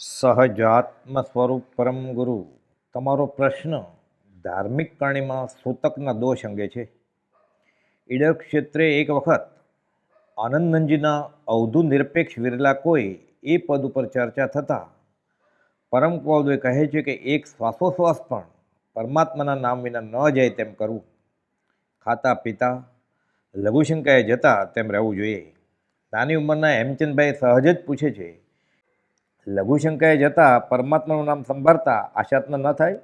સહજાત્મ સ્વરૂપ પરમ ગુરુ. તમારો પ્રશ્ન ધાર્મિક પ્રાણીમાં સૂતકના દોષ અંગે છે. ઈડર ક્ષેત્રે એક વખત આનંદનજીના અવધુ નિરપેક્ષ વિરલા કોઈ એ પદ ઉપર ચર્ચા થતાં પરમ કૌદવે કહે છે કે એક શ્વાસોશ્વાસ પણ પરમાત્માના નામ વિના ન જાય તેમ કરવું. ખાતા પીતા લઘુશંકાએ જતા તેમ રહેવું જોઈએ. નાની ઉંમરના હેમચંદભાઈ સહજ જ પૂછે છે લઘુશંકાએ જતા પરમાત્માનું નામ સંભાળતા આશાત્મ ન થાય?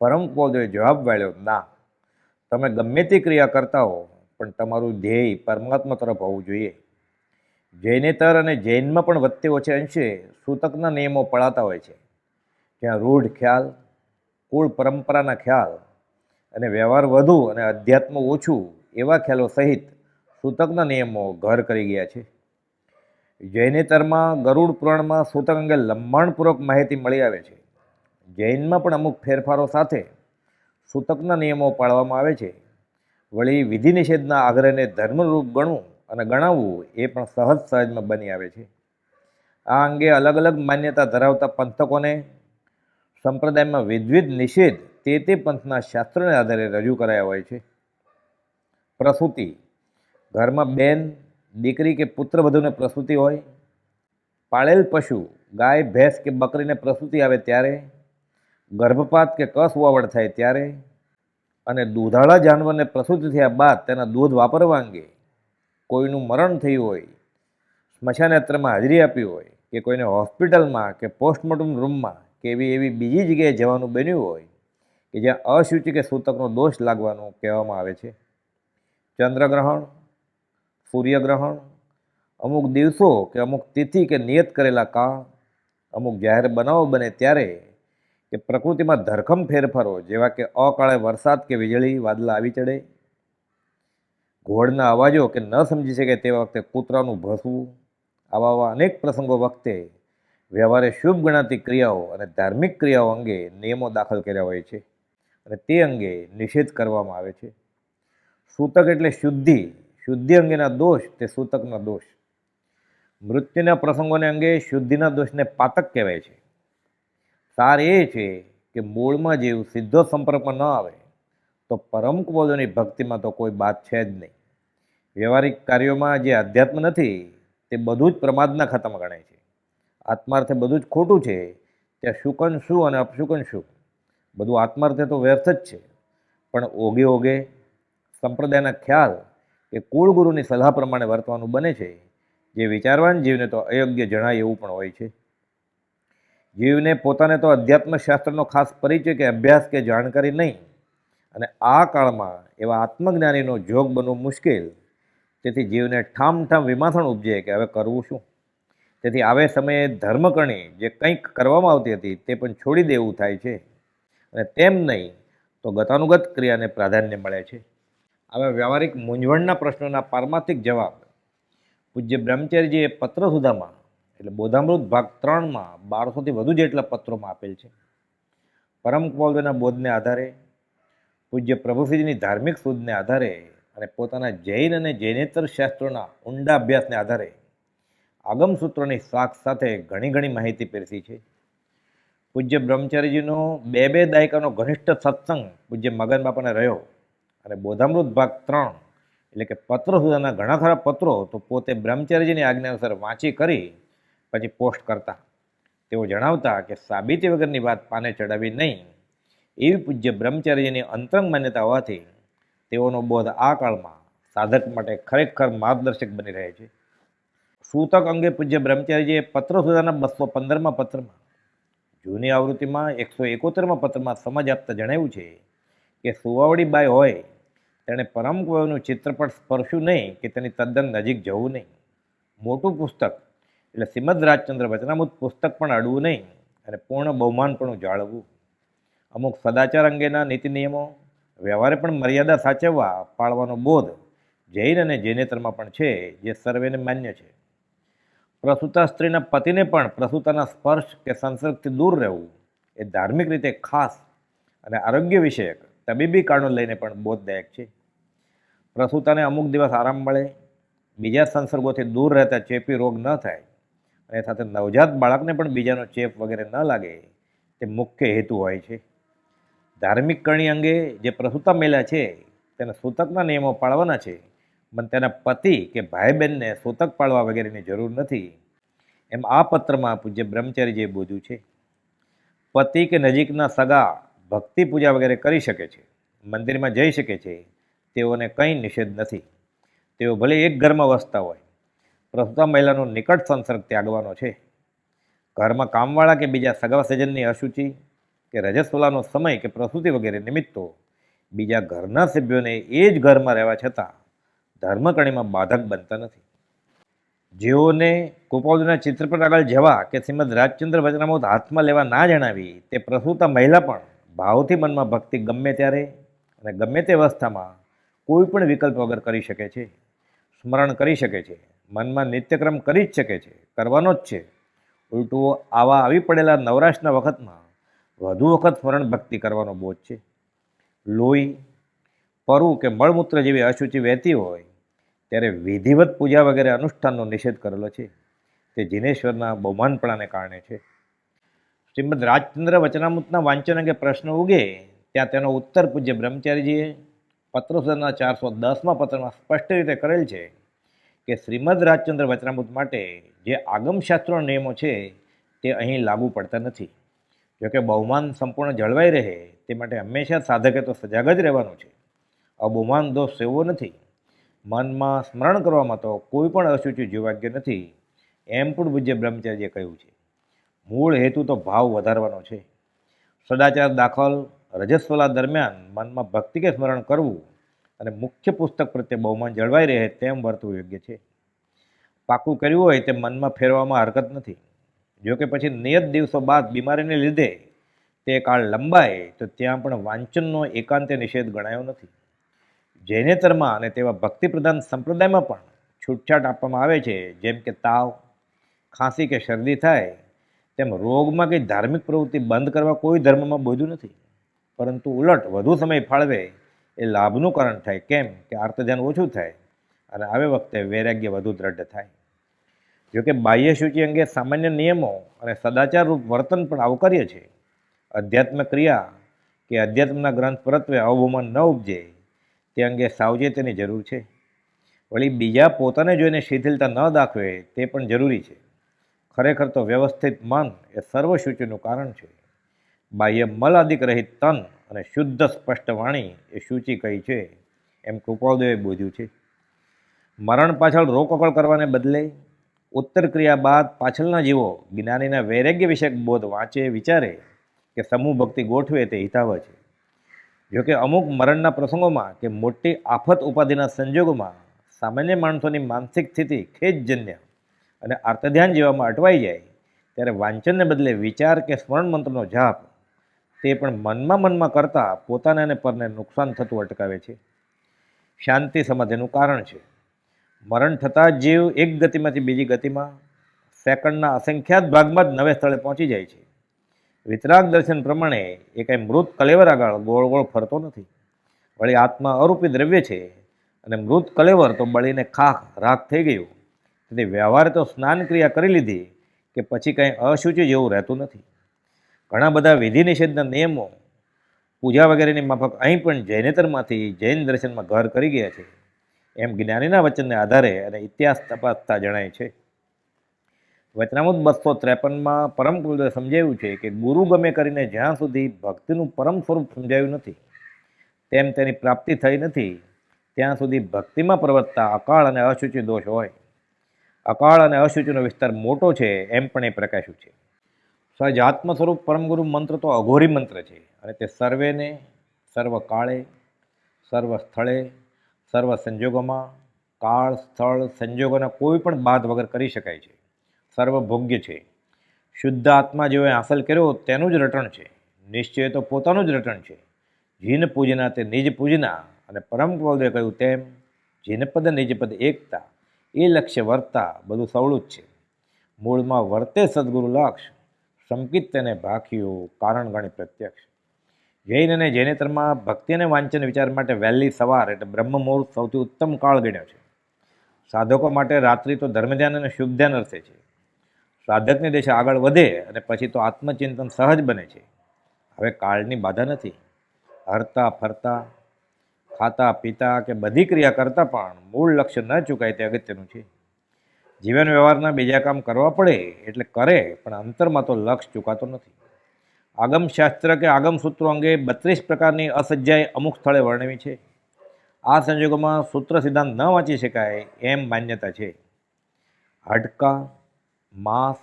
પરમ પૌદે જવાબ વાળ્યો, ના, તમે ગમે તે ક્રિયા કરતા હો, પણ તમારું ધ્યેય પરમાત્મા તરફ હોવું જોઈએ. જૈનેતર અને જૈનમાં પણ વધતે ઓછે અંશે સૂતકના નિયમો પળાતા હોય છે. જ્યાં રૂઢ ખ્યાલ, કુળ પરંપરાના ખ્યાલ અને વ્યવહાર વધુ અને અધ્યાત્મ ઓછું એવા ખ્યાલો સહિત સૂતકના નિયમો ઘર કરી ગયા છે. જૈનેતરમાં ગરુડ પુરાણમાં સૂતક અંગે લંબાણપૂર્વક માહિતી મળી આવે છે. જૈનમાં પણ અમુક ફેરફારો સાથે સૂતકના નિયમો પાળવામાં આવે છે. વળી વિધિ નિષેધના આગ્રહને ધર્મરૂપ ગણવું અને ગણાવવું એ પણ સહજ સહજમાં બની આવે છે. આ અંગે અલગ અલગ માન્યતા ધરાવતા પંથકોને સંપ્રદાયમાં વિધવિધ નિષેધ તે તે પંથના શાસ્ત્રોને આધારે રજૂ કરાયા હોય છે. પ્રસૂતિ, ઘરમાં બેન દીકરી કે પુત્ર વધુને પ્રસૂતિ હોય, પાળેલ પશુ, ગાય, ભેંસ કે બકરીને પ્રસૂતિ આવે ત્યારે, ગર્ભપાત કે કસ વાવડ થાય ત્યારે અને દૂધાળા જાનવરને પ્રસૂતિ થયા બાદ તેના દૂધ વાપરવા અંગે કોઈનું મરણ થયું હોય સ્મશાનયાત્રામાં હાજરી આપી હોય કે કોઈને હોસ્પિટલમાં કે પોસ્ટમોર્ટમ રૂમમાં કે એવી એવી બીજી જગ્યાએ જવાનું બન્યું હોય કે જ્યાં અશુચિ કે સૂતકનો દોષ લાગવાનું કહેવામાં આવે છે. ચંદ્રગ્રહણ સૂર્યગ્રહણ, અમુક દિવસો કે અમુક તિથિ કે નિયત કરેલા કાળ અમુક જાહેર બનાવો બને ત્યારે કે પ્રકૃતિમાં ધરખમ ફેરફારો, જેવા કે અકાળે વરસાદ કે વીજળી, વાદળા આવી ચડે. ઘોડના અવાજો કે ન સમજી શકે તે વખતે કૂતરાનું ભસવું. આવા આવા અનેક પ્રસંગો વખતે વ્યવહારે શુભ ગણાતી ક્રિયાઓ અને ધાર્મિક ક્રિયાઓ અંગે નિયમો દાખલ કર્યા હોય છે અને તે અંગે નિષેધ કરવામાં આવે છે. સૂતક એટલે શુદ્ધિ શુદ્ધિ અંગેના દોષ તે સૂતકનો દોષ. મૃત્યુના પ્રસંગોને અંગે શુદ્ધિના દોષને પાતક કહેવાય છે. સાર એ છે કે મૂળમાં જીવ સીધો સંપર્કમાં ન આવે તો પરમ કુબોધોની ભક્તિમાં તો કોઈ બાત છે જ નહીં. વ્યવહારિક કાર્યોમાં જે અધ્યાત્મ નથી તે બધું જ પ્રમાદના ખાતામાં ગણાય છે. આત્માર્થે બધું જ ખોટું છે ત્યાં શુકન શું અને અપશુકન શું બધું આત્માર્થે તો વ્યર્થ જ છે. પણ ઓગે ઓગે સંપ્રદાયના ખ્યાલ કે કુળગુરુની સલાહ પ્રમાણે વર્તવાનું બને છે, જે વિચારવાન જીવને તો અયોગ્ય જણાય એવું પણ હોય છે. જીવને પોતાને તો અધ્યાત્મ શાસ્ત્રનો ખાસ પરિચય કે અભ્યાસ કે જાણકારી નહીં, અને આ કાળમાં એવા આત્મજ્ઞાનીનો જોગ બનવું મુશ્કેલ. તેથી જીવને ઠામ ઠામ વિમાથણ ઉપજે કે હવે કરવું શું? તેથી આવે સમયે ધર્મકણી જે કંઈક કરવામાં આવતી હતી તે પણ છોડી દેવું થાય છે. અને તેમ નહીં તો ગતાનુગત ક્રિયાને પ્રાધાન્ય મળે છે. આવા વ્યવહારિક મૂંઝવણના પ્રશ્નોના પારમાર્થિક જવાબ. પૂજ્ય બ્રહ્મચારીજીએ પત્ર સુધામાં, એટલે બોધામૃત ભાગ ત્રણમાં બારસોથી વધુ જેટલા પત્રોમાં આપેલ છે. પરમ કૌલના બોધને આધારે, પૂજ્ય પ્રભુશ્રીજીની ધાર્મિક શોધને આધારે અને પોતાના જૈન અને જૈનેતર શાસ્ત્રોના ઊંડા અભ્યાસને આધારે આગમ સૂત્રોની સાખ સાથે ઘણી ઘણી માહિતી પીરસી છે. પૂજ્ય બ્રહ્મચારીજીનો બે બે દાયકાનો ઘનિષ્ઠ સત્સંગ પૂજ્ય મગન બાપાને રહ્યો. અને બોધામૃત ભાગ ત્રણ, એટલે કે પત્ર સુધાના ઘણા ખરા પત્રો, તો પોતે બ્રહ્મચર્યજીની આજ્ઞા અનુસાર વાંચી કરી, પછી પોસ્ટ કરતા. તેઓ જણાવતા કે સાબિતી વગરની વાત પાને ચડાવી નહીં. એવી પૂજ્ય બ્રહ્મચર્યજીની અંતરંગ માન્યતા હોવાથી તેઓનો બોધ આ કાળમાં સાધક માટે ખરેખર માર્ગદર્શક બની રહે છે. સૂતક અંગે પૂજ્ય બ્રહ્મચારીજીએ પત્ર સુધાના બસો પંદરમાં પત્રમાં, જૂની આવૃત્તિમાં એકસો એકોતેરમાં પત્રમાં સમજ આપતા જણાવ્યું છે કે સુવાવડી બાઈ હોય, તેણે પરમ કોઈનું ચિત્રપટ સ્પર્શ્યું નહીં કે તેની તદ્દન નજીક જવું નહીં. મોટું પુસ્તક, એટલે શ્રીમદ રાજચંદ્ર વચનામૃત પુસ્તક પણ અડવું નહીં અને પૂર્ણ બહુમાનપણું જાળવવું. અમુક સદાચાર અંગેના નીતિ નિયમો, વ્યવહારે પણ મર્યાદા સાચવવા પાળવાનો બોધ જૈન અને જૈનેતરમાં પણ છે, જે સર્વેને માન્ય છે. પ્રસૂતા સ્ત્રીના પતિને પણ પ્રસૂતાના સ્પર્શ કે સંસર્ગથી દૂર રહેવું એ ધાર્મિક રીતે ખાસ અને આરોગ્ય વિષયક તબીબી કારણો લઈને પણ બોધદાયક છે. પ્રસૂતાને અમુક દિવસ આરામ મળે, બીજા સંસર્ગોથી દૂર રહેતા ચેપી રોગ ન થાય, અને સાથે નવજાત બાળકને પણ બીજાનો ચેપ વગેરે ન લાગે, તે મુખ્ય હેતુ હોય છે. ધાર્મિક કરણી અંગે જે પ્રસૂતા મેલા છે, તેને સૂતકના નિયમો પાળવાના છે, પણ તેના પતિ કે ભાઈ બહેનને સૂતક પાળવા વગેરેની જરૂર નથી. એમ આ પત્રમાં પૂજ્ય બ્રહ્મચારીજીએ બોધ્યું છે. પતિ કે નજીકના સગા ભક્તિ પૂજા વગેરે કરી શકે છે, મંદિરમાં જઈ શકે છે, તેઓને કંઈ નિષેધ નથી. તેઓ ભલે એક ઘરમાં વસતા હોય પ્રસ્તુતા મહિલાનો નિકટ સંસર્ગ ત્યાગવાનો છે. ઘરમાં કામવાળા કે બીજા સગા સજનની અશુચિ કે રજસ્વલાનો સમય કે પ્રસૂતિ વગેરે નિમિત્તો બીજા ઘરના સભ્યોને એ જ ઘરમાં રહેવા છતાં ધર્મકણીમાં બાધક બનતા નથી. જેઓને ગોપાલજીના ચિત્રપટ આગળ જવા કે શ્રીમદ રાજચંદ્ર વચનામૃત હાથમાં લેવા ના જણાવી તે પ્રસૂતા મહિલા પણ ભાવથી મનમાં ભક્તિ ગમે ત્યારે અને ગમે તે અવસ્થામાં કોઈ પણ વિકલ્પ વગર કરી શકે છે, સ્મરણ કરી શકે છે, મનમાં નિત્યક્રમ કરી જ શકે છે, કરવાનો જ છે. ઉલટું આવા આવી પડેલા નવરાશના વખતમાં વધુ વખત સ્મરણ ભક્તિ કરવાનો બોધ છે. લોહી, પરુ કે મળમૂત્ર જેવી અશુચિ વહેતી હોય ત્યારે વિધિવત પૂજા વગેરે અનુષ્ઠાનનો નિષેધ કરેલો છે. તે જીનેશ્વરના બહુમાનપણાને કારણે છે. શ્રીમદ રાજચંદ્ર વચનામૃતના વાંચન અંગે પ્રશ્ન ઉગે, ત્યાં તેનો ઉત્તર પૂજ્ય બ્રહ્મચારીજીએ પત્રોસરના ચારસો દસમાં પત્રમાં સ્પષ્ટ રીતે કરેલ છે કે શ્રીમદ રાજચંદ્ર વચનામૃત માટે જે આગમશાસ્ત્રોના નિયમો છે તે અહીં લાગુ પડતા નથી. જોકે બહુમાન સંપૂર્ણ જળવાઈ રહે તે માટે હંમેશા સાધકે તો સજાગ જ રહેવાનું છે. અબહુમાન દોષ સેવો નથી. મનમાં સ્મરણ કરવામાં તો કોઈ પણ અશુચિ જીવાગ્ય નથી, એમ પણ પૂજ્ય બ્રહ્મચારીએ કહ્યું છે. મૂળ હેતુ તો ભાવ વધારવાનો છે. સદાચાર દાખલ રજસ્વલા દરમિયાન મનમાં ભક્તિ કે સ્મરણ કરવું અને મુખ્ય પુસ્તક પ્રત્યે બહુમાન જળવાઈ રહે તેમ વર્તવું યોગ્ય છે. પાકું કર્યું હોય તે મનમાં ફેરવામાં હરકત નથી. જોકે પછી નિયત દિવસો બાદ બીમારીને લીધે તે કાળ લંબાય તો ત્યાં પણ વાંચનનો એકાંતે નિષેધ ગણાયો નથી. જૈનેતરમાં અને તેવા ભક્તિપ્રધાન સંપ્રદાયમાં પણ છૂટછાટ આપવામાં આવે છે. જેમ કે તાવ, ખાંસી કે શરદી થાય તેમ રોગમાં કે ધાર્મિક પ્રવૃત્તિ બંધ કરવા કોઈ ધર્મમાં બોધ્યું નથી. પરંતુ ઉલટ વધુ સમય ફાળવે એ લાભનું કારણ થાય. કેમ? કે આર્તધ્યાન ઓછું થાય અને આવે વખતે વૈરાગ્ય વધુ દ્રઢ થાય. જોકે બાહ્ય શુચિ અંગે સામાન્ય નિયમો અને સદાચાર રૂપ વર્તન પણ આવકાર્ય છે. અધ્યાત્મ ક્રિયા કે અધ્યાત્મના ગ્રંથ પરત્વે અવગુમાન ન ઉપજે તે અંગે સાવચેતીની જરૂર છે. વળી બીજા પોતાને જોઈને શિથિલતા ન દાખવે તે પણ જરૂરી છે. ખરેખર તો વ્યવસ્થિત મન એ સર્વશુચિનું કારણ છે. બાહ્ય મલ આદિક રહિત તન અને શુદ્ધ સ્પષ્ટ વાણી એ શુચિ કહી છે? એમ કૃપાદેવે બોધ્યું છે. મરણ પાછળ રોકકળ કરવાને બદલે ઉત્તર ક્રિયા બાદ પાછળના જીવો જ્ઞાનીના વૈરાગ્ય વિષયક બોધ વાંચે, વિચારે કે સમૂહ ભક્તિ ગોઠવે તે હિતાવહ છે. જોકે અમુક મરણના પ્રસંગોમાં કે મોટી આફત ઉપાધિના સંજોગોમાં સામાન્ય માણસોની માનસિક સ્થિતિ ખેદજન્ય અને આર્તધ્યાન જેવામાં અટવાઈ જાય, ત્યારે વાંચનને બદલે વિચાર કે સ્મરણ મંત્રનો જાપ, તે પણ મનમાં મનમાં કરતાં પોતાને અને પરને નુકસાન થતું અટકાવે છે. શાંતિ સમાધિનું કારણ છે. મરણ થતાં જીવ એક ગતિમાંથી બીજી ગતિમાં, સેકન્ડના અસંખ્યાત ભાગમાં જ નવે સ્થળે પહોંચી જાય છે. વિતરાગ દર્શન પ્રમાણે એ કાંઈ મૃત કલેવર આગળ ગોળ ગોળ ફરતો નથી. વળી આત્મા અરૂપી દ્રવ્ય છે અને મૃત કલેવર તો બળીને ખાખ રાખ થઈ ગયું. તેથી વ્યવહારે તો સ્નાન ક્રિયા કરી લીધી કે પછી કંઈ અશુચિ જેવું રહેતું નથી. ઘણા બધા વિધિ નિષેધના નિયમો, પૂજા વગેરેની માફક અહીં પણ જૈનેતરમાંથી જૈન દર્શનમાં ઘર કરી ગયા છે. એમ જ્ઞાનીના વચનને આધારે અને ઇતિહાસ તપાસતા જણાય છે. વચનામૃત બસો ત્રેપનમાં પરમ ગુરુદેવે સમજાવ્યું છે કે ગુરુ ગમે કરીને જ્યાં સુધી ભક્તિનું પરમ સ્વરૂપ સમજાયું નથી, તેમ તેની પ્રાપ્તિ થઈ નથી, ત્યાં સુધી ભક્તિમાં પ્રવર્તતા અકાળ અને અશુચિ દોષ હોય. અકાળ અને અશુચિનો વિસ્તાર મોટો છે એમ પણ એ પ્રકાશ્યું છે. સહજ આત્મ સ્વરૂપ પરમ ગુરુ મંત્ર તો અઘોરી મંત્ર છે અને તે સર્વેને સર્વ કાળે, સર્વ સ્થળે, સર્વ સંજોગોમાં, કાળ, સ્થળ સંજોગોના કોઈ પણ બાદ વગર કરી શકાય છે. સર્વભોગ્ય છે. શુદ્ધ આત્મા જેઓએ હાંસલ કર્યો તેનું જ રટણ છે. નિશ્ચય તો પોતાનું જ રટણ છે. જીન પૂજના તે નિજ પૂજના અને પરમ ક્રોધે કહ્યું તેમ, જીનપદ નિજપદ એકતા એ લક્ષ્ય વર્તા બધું સવળું જ છે. મૂળમાં વર્તે સદગુરુ લક્ષ, સંકિત તેને ભાખ્યું કારણ ગણી પ્રત્યક્ષ. જૈન અને જૈનેતરમાં ભક્તિ અને વાંચન વિચાર માટે વહેલી સવાર એટલે બ્રહ્મ મુહૂર્ત સૌથી ઉત્તમ કાળ ગણ્યો છે. સાધકો માટે રાત્રિ તો ધર્મધ્યાન અને શુભ ધ્યાન અર્થે છે. સાધકની દિશા આગળ વધે અને પછી તો આત્મચિંતન સહજ બને છે. હવે કાળની બાધા નથી. હરતા ફરતા ખાતા, પીતા કે બધી ક્રિયા કરતાં પણ મૂળ લક્ષ્ય ન ચૂકાય તે અગત્યનું છે. જીવન વ્યવહારના બીજા કામ કરવા પડે એટલે કરે, પણ અંતરમાં તો લક્ષ્ય ચૂકાતો નથી. આગમશાસ્ત્ર કે આગમ સૂત્રો અંગે બત્રીસ પ્રકારની અસજ્જાએ અમુક સ્થળે વર્ણવી છે. આ સંજોગોમાં સૂત્ર સિદ્ધાંત ન વાંચી શકાય એમ માન્યતા છે. હાડકા, માંસ,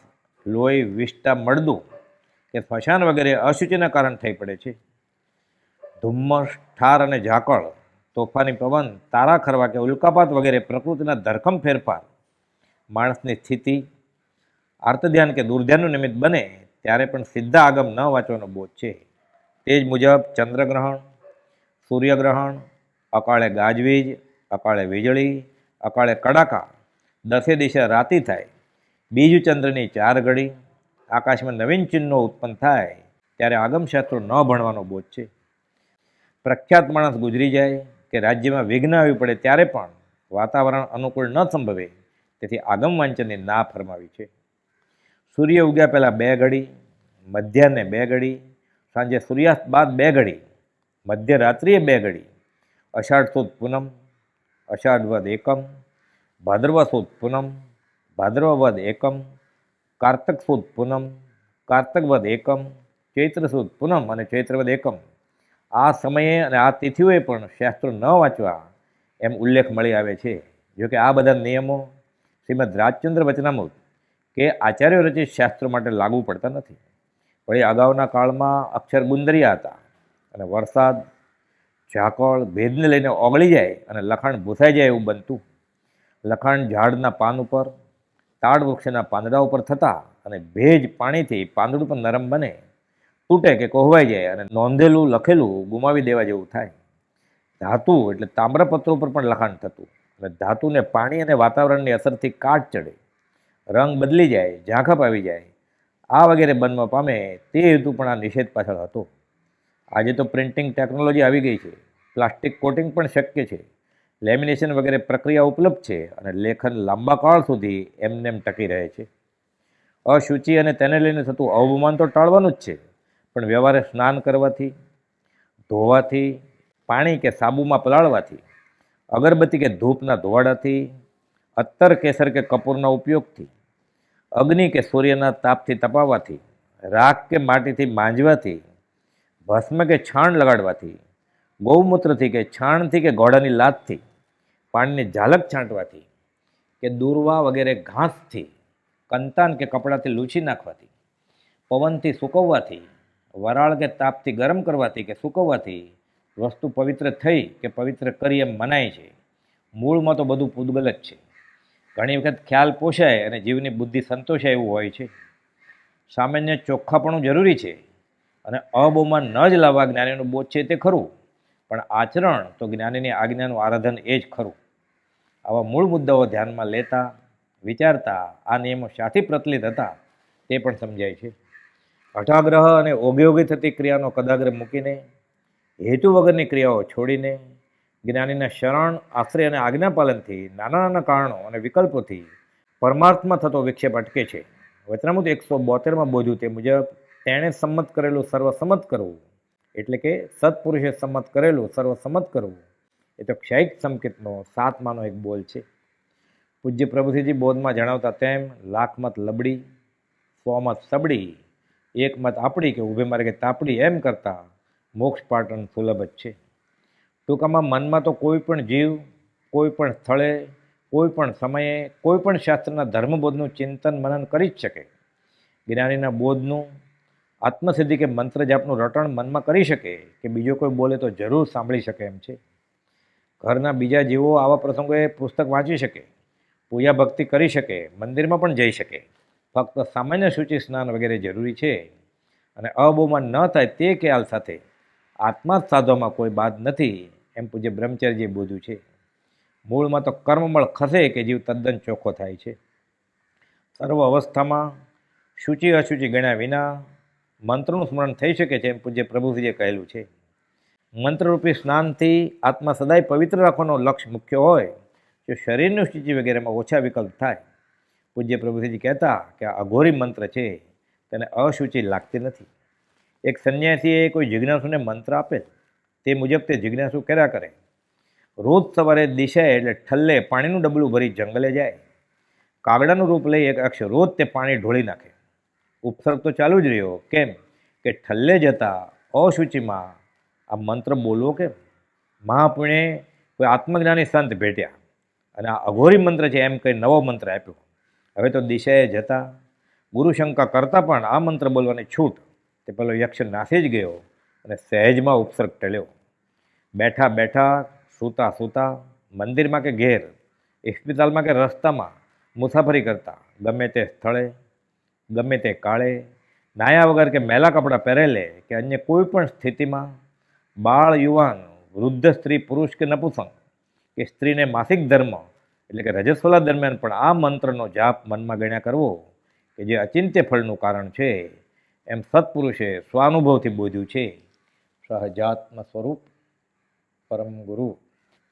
લોહી વિષ્ટા મળદું કે સ્મશાન વગેરે અશુચિના કારણ થઈ પડે છે. ધુમ્મસ, ઠાર અને ઝાકળ તોફાની પવન, તારા ખરવા કે ઉલ્કાપાત વગેરે પ્રકૃતિના ધરખમ ફેરફાર. માણસની સ્થિતિ, આર્તધ્યાન કે દુર્ધ્યાનનું નિમિત્ત બને, ત્યારે પણ સીધા આગમ ન વાંચવાનો બોધ છે. તે જ મુજબ ચંદ્રગ્રહણ, સૂર્યગ્રહણ, અકાળે ગાજવીજ, અકાળે વીજળી, અકાળે કડાકા, દસે દિશા રાતી થાય, બીજું ચંદ્રની ચાર ઘડી, આકાશમાં નવીન ચિહ્નો ઉત્પન્ન થાય, ત્યારે આગમશાસ્ત્રો ન ભણવાનો બોધ છે. પ્રખ્યાત માણસ ગુજરી જાય કે રાજ્યમાં વિઘ્ન આવી પડે ત્યારે પણ વાતાવરણ અનુકૂળ ન સંભવે. તેથી આગમ વાંચનની ના ફરમાવી છે. સૂર્ય ઉગ્યા પહેલાં બે ઘડી, મધ્યાહને બે ઘડી, સાંજે સૂર્યાસ્ત બાદ બે ઘડી, મધ્યરાત્રિએ બે ઘડી અષાઢ સુદ પૂનમ અષાઢ વદ એકમ ભાદરવા સુદ પૂનમ ભાદરવા એકમ કાર્તક સુદ પૂનમ, કાર્તકવદ એકમ ચૈત્ર સુદ પૂનમ અને ચૈત્રવદ એકમ આ સમયે અને આ તિથિઓએ પણ શાસ્ત્રો ન વાંચવા એમ ઉલ્લેખ મળી આવે છે. જોકે આ બધા નિયમો શ્રીમદ રાજચંદ્ર વચનામૃત કે આચાર્યો રચિત શાસ્ત્રો માટે લાગુ પડતા નથી. વળી અગાઉના કાળમાં અક્ષર ગુંદરિયા હતા અને વરસાદ, ઝાકળ, ભેદને લઈને ઓગળી જાય અને લખાણ ભૂસાઈ જાય એવું બનતું. લખાણ ઝાડના પાન ઉપર, તાડ વૃક્ષના પાંદડા ઉપર થતા અને ભેજ પાણીથી પાંદડું પણ નરમ બને. તૂટે કે કોહવાઈ જાય અને નોંધેલું, લખેલું ગુમાવી દેવા જેવું થાય. ધાતુ એટલે તામ્રપત્રો પર પણ લખાણ થતું. અને ધાતુને પાણી અને વાતાવરણની અસરથી કાટ ચડે. રંગ બદલી જાય, ઝાંખપ આવી જાય. આ વગેરે બનવા પામે તે હેતુ પણ આ નિષેધ પાછળ હતો. આજે તો પ્રિન્ટિંગ ટેકનોલોજી આવી ગઈ છે. પ્લાસ્ટિક કોટિંગ પણ શક્ય છે. લેમિનેશન વગેરે પ્રક્રિયા ઉપલબ્ધ છે અને લેખન લાંબા કાળ સુધી એમનેમ ટકી રહે છે. અશુચિ અને તેને લઈને થતું અવમાન તો ટાળવાનું જ છે. પણ વ્યવહારે સ્નાન કરવાથી, ધોવાથી, પાણી કે સાબુમાં પલાળવાથી, અગરબત્તી કે ધૂપના ધોવાડાથી, અત્તર કેસર કે કપૂરના ઉપયોગથી, અગ્નિ કે સૂર્યના તાપથી તપાવવાથી, રાખ કે માટીથી માંજવાથી, ભસ્મ કે છાણ લગાડવાથી, ગૌમૂત્રથી કે છાણથી કે ઘોડાની લાતથી પાણીની ઝાલક છાંટવાથી કે દૂરવા વગેરે ઘાસથી, કંતાન કે કપડાથી લૂછી નાખવાથી, પવનથી સૂકવવાથી વરાળ કે તાપથી ગરમ કરવાથી કે સૂકવવાથી વસ્તુ પવિત્ર થઈ કે પવિત્ર કરી એમ મનાય છે. મૂળમાં તો બધું પૂદગલ જ છે. ઘણી વખત ખ્યાલ પોષાય અને જીવની બુદ્ધિ સંતોષાય એવું હોય છે. સામાન્ય ચોખ્ખાપણું જરૂરી છે અને અબોમાં ન જ લાવવા જ્ઞાનીનું બોધ છે તે ખરું. પણ આચરણ તો જ્ઞાનીની આજ્ઞાનું આરાધન એ જ ખરું. આવા મૂળ મુદ્દાઓ ધ્યાનમાં લેતા, વિચારતા, આ નિયમો શાથી પ્રચલિત હતા તે પણ સમજાય છે. હઠાગ્રહ અને ઓગયોગી થતી ક્રિયાનો કદાગ્રહ મૂકીને, હેતુ વગરની ક્રિયાઓ છોડીને, જ્ઞાનીના શરણ, આશ્રય અને આજ્ઞાપાલનથી નાના નાના કારણો અને વિકલ્પોથી પરમાર્થમાં થતો વિક્ષેપ અટકે છે. વચનામૃત એકસો બોતેરમાં બોધ્યું તે મુજબ, તેણે સંમત કરેલું સર્વસંમત કરવું, એટલે કે સત્પુરુષે સંમત કરેલું સર્વસંમત કરવું, એ તો ક્ષયિક સંકેતનો સાતમાનો એક બોલ છે. પૂજ્ય પ્રભુજીજી બોધમાં જણાવતા તેમ, લાખમત લબડી, સોમત સબડી એક મત આપણી કે ઊભે માર્ગે તાપડી એમ કરતા મોક્ષ પાટણ સુલભ જ છે. ટૂંકામાં મનમાં તો કોઈ પણ જીવ, કોઈ પણ સ્થળે, કોઈ પણ સમયે, કોઈ પણ શાસ્ત્રના ધર્મબોધનું ચિંતન મનન કરી જ શકે. જ્ઞાનીના બોધનું, આત્મસિદ્ધિ કે મંત્ર જાપનું રટણ મનમાં કરી શકે કે બીજો કોઈ બોલે તો જરૂર સાંભળી શકે એમ છે. ઘરના બીજા જીવો આવા પ્રસંગોએ પુસ્તક વાંચી શકે, પૂજા ભક્તિ કરી શકે, મંદિરમાં પણ જઈ શકે. ફક્ત સામાન્ય સૂચિ સ્નાન વગેરે જરૂરી છે. અને અબોમાં ન થાય તે ખ્યાલ સાથે આત્મા સાધવામાં કોઈ બાદ નથી, એમ પૂજ્ય બ્રહ્મચર્યજીએ બોધ્યું છે. મૂળમાં તો કર્મમળ ખસે કે જીવ તદ્દન ચોખ્ખો થાય છે. સર્વ અવસ્થામાં શુચિ અશુચિ ગણ્યા વિના મંત્રનું સ્મરણ થઈ શકે છે એમ પૂજ્ય પ્રભુજીએ કહેલું છે. મંત્રરૂપી સ્નાનથી આત્મા સદાય પવિત્ર રાખવાનો લક્ષ્ય મુખ્ય હોય, જો શરીરનું સ્થિતિ વગેરેમાં ઓછા વિકલ્પ થાય પૂજ્ય પ્રભુજી કહેતા કે આ અઘોરી મંત્ર છે, તેને અશુચિ લાગતી નથી. એક સંન્યાસીએ કોઈ જિજ્ઞાસુને મંત્ર આપે, તે મુજબ તે જિજ્ઞાસુ કર્યા કરે. રોજ સવારે દિશાએ એટલે ઠલ્લે પાણીનું ડબલું ભરી જંગલે જાય. કાગડાનું રૂપ લઈ એક અક્ષ રોજ તે પાણી ઢોળી નાખે. ઉપસર્ગ તો ચાલુ જ રહ્યો. કેમ? કે ઠલ્લે જતા અશુચિમાં આ મંત્ર બોલવો કેમ? મહાપુણે કોઈ આત્મજ્ઞાની સંત ભેટ્યા અને આ અઘોરી મંત્ર છે એમ કંઈ નવો મંત્ર આપ્યો. હવે તો દિશાએ જતા ગુરુશંકા કરતાં પણ આ મંત્ર બોલવાની છૂટ તે પેલો યક્ષ નાસી જ ગયો અને સહેજમાં ઉપસર્ગ ટળ્યો. બેઠા બેઠા સૂતા સૂતા મંદિરમાં કે ઘેર, હોસ્પિટલમાં કે રસ્તામાં મુસાફરી કરતા, ગમે તે સ્થળે, ગમે તે કાળે, નાયા વગર કે મેલા કપડાં પહેરેલે કે અન્ય કોઈ પણ સ્થિતિમાં બાળ યુવાન, વૃદ્ધ સ્ત્રી પુરુષ કે નપુસંગ કે સ્ત્રીને માસિક ધર્મ એટલે કે રજસ્વલા દરમિયાન પણ આ મંત્રનો જાપ મનમાં ગણ્યા કરવો કે જે અચિંત્ય ફળનું કારણ છે, એમ સત્પુરુષે સ્વાનુભવથી બોધ્યું છે. સહજાત્મ સ્વરૂપ પરમ ગુરુ.